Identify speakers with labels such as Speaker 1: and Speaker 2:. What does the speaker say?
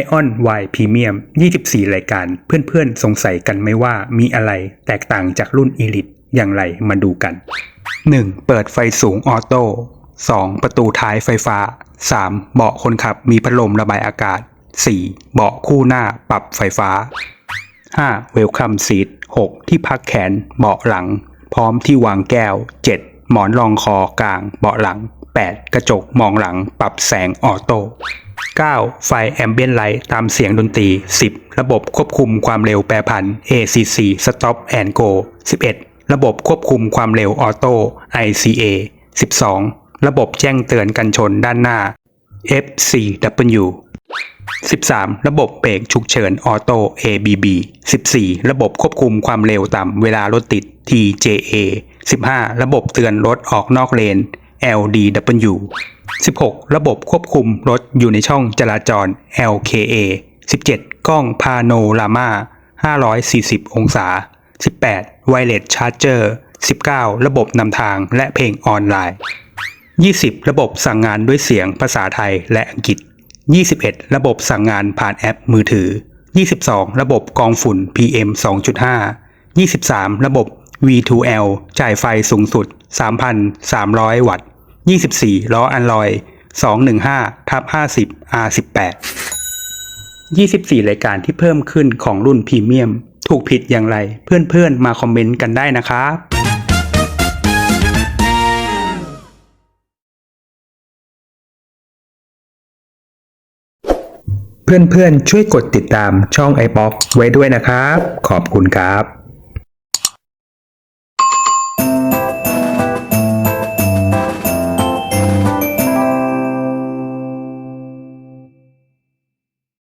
Speaker 1: Ion Y Premium 24 รายการ เพื่อนๆ สงสัยกันไหมว่ามีอะไรแตกต่างจากรุ่น Elite อย่างไรมาดูกัน 1. เปิดไฟสูงออโต้ 2. ประตูท้ายไฟฟ้า 3. เบาะคนขับมีพัดลมระบายอากาศ 4. เบาะคู่หน้าปรับไฟฟ้า 5. Welcome Seat 6. ที่พักแขนเบาะหลัง พร้อมที่วางแก้ว 7. หมอนรองคอกลางเบาะหลัง 8. กระจกมองหลังปรับแสงออโต้ 9. ไฟแอมเบียนไลท์ตามเสียงดนตรี 10. ระบบควบคุมความเร็วแปรผัน ACC Stop and Go 11. ระบบควบคุมความเร็วออโต้ ICA 12. ระบบแจ้งเตือนกันชนด้านหน้า FCW 13. ระบบเบรกฉุกเฉินออโต้ ABB 14. ระบบควบคุมความเร็วต่ำเวลารถติด TJA 15. ระบบเตือนรถออกนอกเลน LDW 16. ระบบควบคุมรถ อยู่ในช่องจราจร LKA 17. กล้องพาโนรามา540 องศา 18. ไวเลสชาร์เจอร์ 19. ระบบนำทางและเพลงออนไลน์ 20. ระบบสั่งงานด้วยเสียงภาษาไทยและอังกฤษ 21. ระบบสั่งงานผ่านแอปมือถือ 22. ระบบกองฝุ่น PM 2.5 23. ระบบ V2L จ่ายไฟสูงสุด 3,300 วัตต์ 24 ล้ออันลอย 215ทับ50 R18 24 รายการที่เพิ่มขึ้นของรุ่นพรีเมียม ถูกผิดอย่างไร เพื่อนๆ มาคอมเมนต์กันได้นะครับเพื่อนๆ ช่วยกดติดตามช่อง iPop ไว้ด้วยนะครับ ขอบคุณครับ